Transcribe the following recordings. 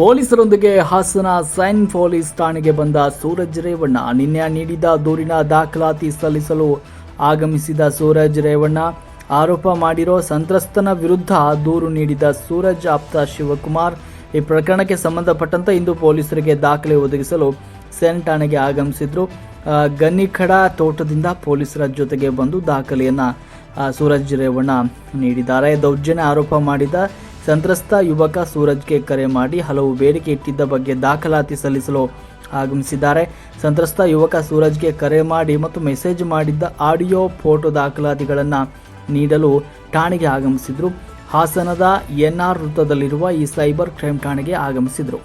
ಪೊಲೀಸರೊಂದಿಗೆ Hassan sign police ಠಾಣೆಗೆ ಬಂದ ಸೂರಜ್ ರೇವಣ್ಣ ನಿನ್ನೆ ನೀಡಿದ ದೂರಿನ ದಾಖಲಾತಿ ಸಲ್ಲಿಸಲು ಆಗಮಿಸಿದ ಸೂರಜ್ ರೇವಣ್ಣ ಆರೋಪ ಮಾಡಿರೋ ಸಂತ್ರಸ್ತನ ವಿರುದ್ಧ ದೂರು ನೀಡಿದ ಸೂರಜ್ ಆಪ್ತ ಶಿವಕುಮಾರ್ ಈ ಪ್ರಕರಣಕ್ಕೆ ಸಂಬಂಧಪಟ್ಟಂತೆ ಇಂದು ಪೊಲೀಸರಿಗೆ ದಾಖಲೆ ಒದಗಿಸಲು ಸೆನ್ ಠಾಣೆಗೆ ಆಗಮಿಸಿದ್ರು. ಗನ್ನಿಖಡ ತೋಟದಿಂದ ಪೊಲೀಸರ ಜೊತೆಗೆ ಬಂದು ದಾಖಲೆಯನ್ನ ಸೂರಜ್ ರೇವಣ್ಣ ನೀಡಿದ್ದಾರೆ. ದೌರ್ಜನ್ಯ ಆರೋಪ ಮಾಡಿದ ಸಂತ್ರಸ್ತ ಯುವಕ ಸೂರಜ್ಗೆ ಕರೆ ಮಾಡಿ ಹಲವು ಬೇಡಿಕೆ ಇಟ್ಟಿದ್ದ ಬಗ್ಗೆ ದಾಖಲಾತಿ ಸಲ್ಲಿಸಲು ಆಗಮಿಸಿದ್ದಾರೆ ಸಂತ್ರಸ್ತ ಯುವಕ ಸೂರಜ್ಗೆ ಕರೆ ಮಾಡಿ ಮತ್ತು ಮೆಸೇಜ್ ಮಾಡಿದ್ದ ಆಡಿಯೋ ಫೋಟೋ ದಾಖಲಾತಿಗಳನ್ನು ನೀಡಲು ಠಾಣೆಗೆ ಆಗಮಿಸಿದ್ರು ಹಾಸನದ ಎನ್ಆರ್ ವೃತ್ತದಲ್ಲಿರುವ ಈ ಸೈಬರ್ ಕ್ರೈಮ್ ಠಾಣೆಗೆ ಆಗಮಿಸಿದ್ರು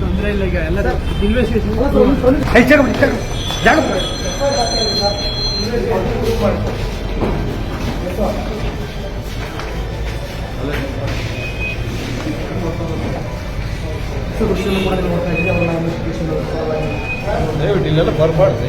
ತೊಂದರೆ ಇಲ್ಲ ಈಗ ಎಲ್ಲ ಇನ್ವೆಸ್ಟಿಗೇಷನ್ ಏ, ಜಾಗ ಬಿಡಿ ಜಾಗ ಜಾಗ ಬಿಡಿ. ದಯವಿಟ್ಟು ಇಲ್ಲೆಲ್ಲ ಬರಬಾರ್ದು